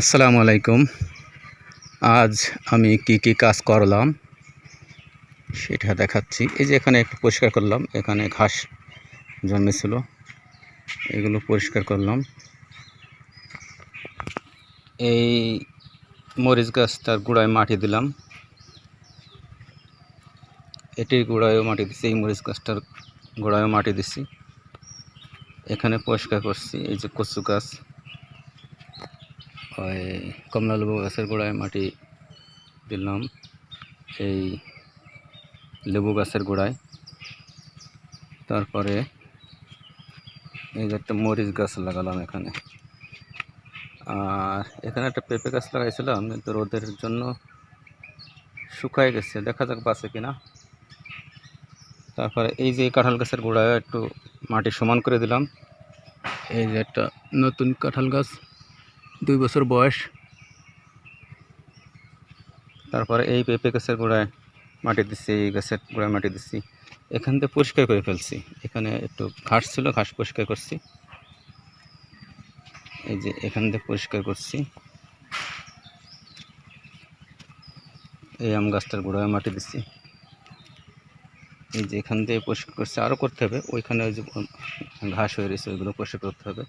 আসসালামু আলাইকুম। আজ আমি কি কি কাজ করলাম সেটা দেখাচ্ছি। এই যে এখানে একটু পরিষ্কার করলাম। এখানে ঘাস জন্মেছিল। এগুলো পরিষ্কার করলাম। এই মরিচ গাছটার গোড়ায় মাটি দিলাম। এটির গোড়ায়ও মাটি দিচ্ছি এই মরিচ গাছটার গোড়ায়ও মাটি দিচ্ছি এখানে পরিষ্কার করছি। এই যে কচু গাছ। ওই কমলালেবু গাছের গোড়ায় মাটি দিলাম। এই লেবু গাছের গোড়ায়। তারপরে এই যে একটা মরিচ গাছ লাগালাম এখানে। আর এখানে একটা পেঁপে গাছ লাগাইছিলাম, কিন্তু রোদের জন্য শুকায় গেছে। দেখা যাক বাঁচে কিনা। তারপরে এই যে কাঁঠাল গাছের গোড়ায় একটু মাটি সমান করে দিলাম। এই যে একটা নতুন কাঁঠাল গাছ। দুই বছর বয়স। তারপরে এই পেঁপে গাছের গোড়ায় মাটি দিচ্ছি এই গাছের গোড়ায় মাটি দিচ্ছি এখান থেকে পরিষ্কার করে ফেলছি। এখানে একটু ঘাস ছিল, ঘাস পরিষ্কার করছি। এই যে এখান থেকে পরিষ্কার করছি। এই আম গাছটার গোড়ায় মাটি দিচ্ছি এই যে এখান থেকে পরিষ্কার করছি, আরও করতে হবে। ওইখানে ওই যে ঘাস হয়ে রয়েছে, ওইগুলো পরিষ্কার করতে হবে।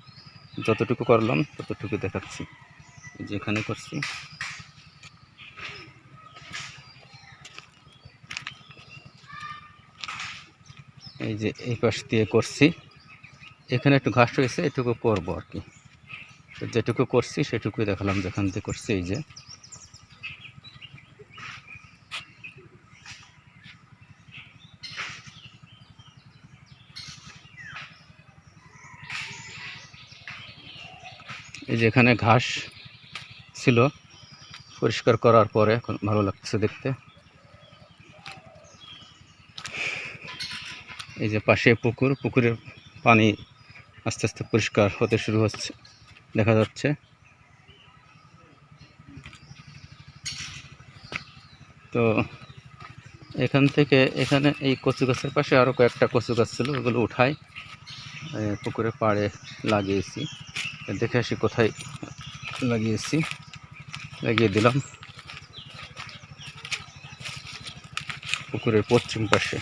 যতটুকু করলাম, ততটুকু দেখাচ্ছি। যেখানে করছি। এই যে এই পাশ দিয়ে করছি। এখানে একটু ঘাস রয়েছে এটুকু করব আর কি। যেটুকু করছি, সেটুকুই দেখালাম যেখান থেকে করছি, এই যে। এই যে এখানে ঘাস ছিল, পরিষ্কার করার পরে এখন ভালো লাগছে দেখতে। এই যে পাশে পুকুর পুকুরের পানি আস্তে আস্তে পরিষ্কার হতে শুরু হচ্ছে, দেখা যাচ্ছে। তো এখান থেকে এখানে এই কচু গাছের পাশে আরও কয়েকটা কচু গাছ ছিল, ওগুলো উঠাই এ, পুকুরের পাড়ে লাগিয়েছি। দেখে আসি কোথায় লাগিয়েছি। লাগিয়ে দিলাম। পুকুরের পশ্চিম পাশে।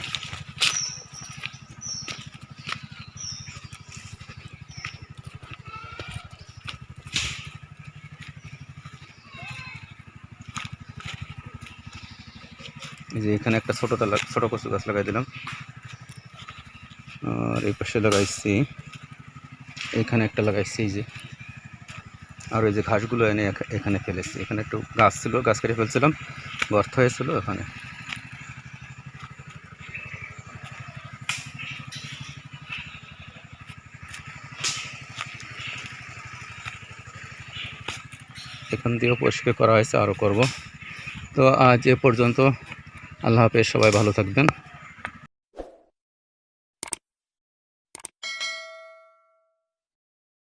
যে এখানে একটা ছোটো তালা ছোটো কচু গাছ লাগাই দিলাম। আর এই পাশে লাগাইছি। এখানে একটা লাগাইছি যে। আর ওই যে ঘাসগুলো এনে এখানে ফেলেছি। এখানে একটু গাছ ছিল, গাছ কেটে ফেলছিলাম। গর্ত হয়েছিল এখানে এখান দিয়েও পরিষ্কার করা হয়েছে, আরও করব। তো আজ এ পর্যন্ত আল্লাহ হাফেজ, সবাই ভালো থাকবেন।